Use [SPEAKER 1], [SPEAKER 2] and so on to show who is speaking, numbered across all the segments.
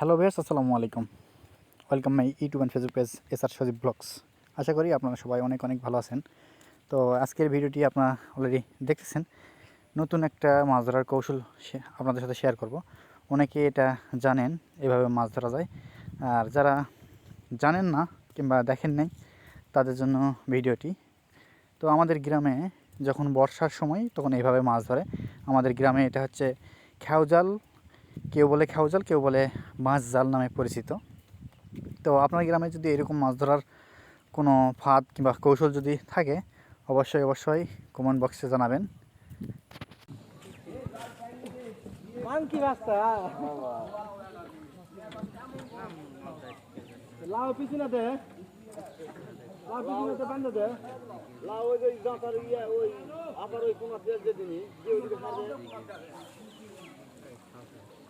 [SPEAKER 1] Hello ভাইয়ার্স আসসালামু আলাইকুম। Welcome my YouTube and Facebook page S R Sajib blogs আশা করি আপনারা সবাই অনেক অনেক ভালো আছেন। তো আজকের ভিডিওটি আপনারা অলরেডি দেখতেছেন। নতুন একটা মাছ ধরার কৌশল আপনাদের সাথে শেয়ার করব। অনেকে এটা জানেন, এভাবে মাছ ধরা যায়। আর যারা জানেন না কিংবা দেখেন নাই, তাদের জন্য ভিডিওটি। তো আমাদের গ্রামে যখন বর্ষার সময় তখন এইভাবে মাছ ধরে। আমাদের গ্রামে এটা হচ্ছে খেওজাল কেউ বলে খেওজাল কেউ বলে মাছ জাল নামে পরিচিত। তো আপনার গ্রামে যদি এরকম মাছ ধরার কোনো ফাঁদ কিংবা কৌশল যদি থাকে অবশ্যই অবশ্যই কমেন্ট বক্সে জানাবেন।
[SPEAKER 2] মাংকি লাউ পিছনে দে। লাউ পিছনে বান্ধে দে। লাউ ওই যে জাঁতার ইয়ে ওই আবার ওই কোন আছে যে দিনই যে ওইদিকে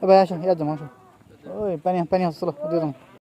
[SPEAKER 2] 要不要下去？要
[SPEAKER 1] 怎么说？哎，半年半年死了，我这种。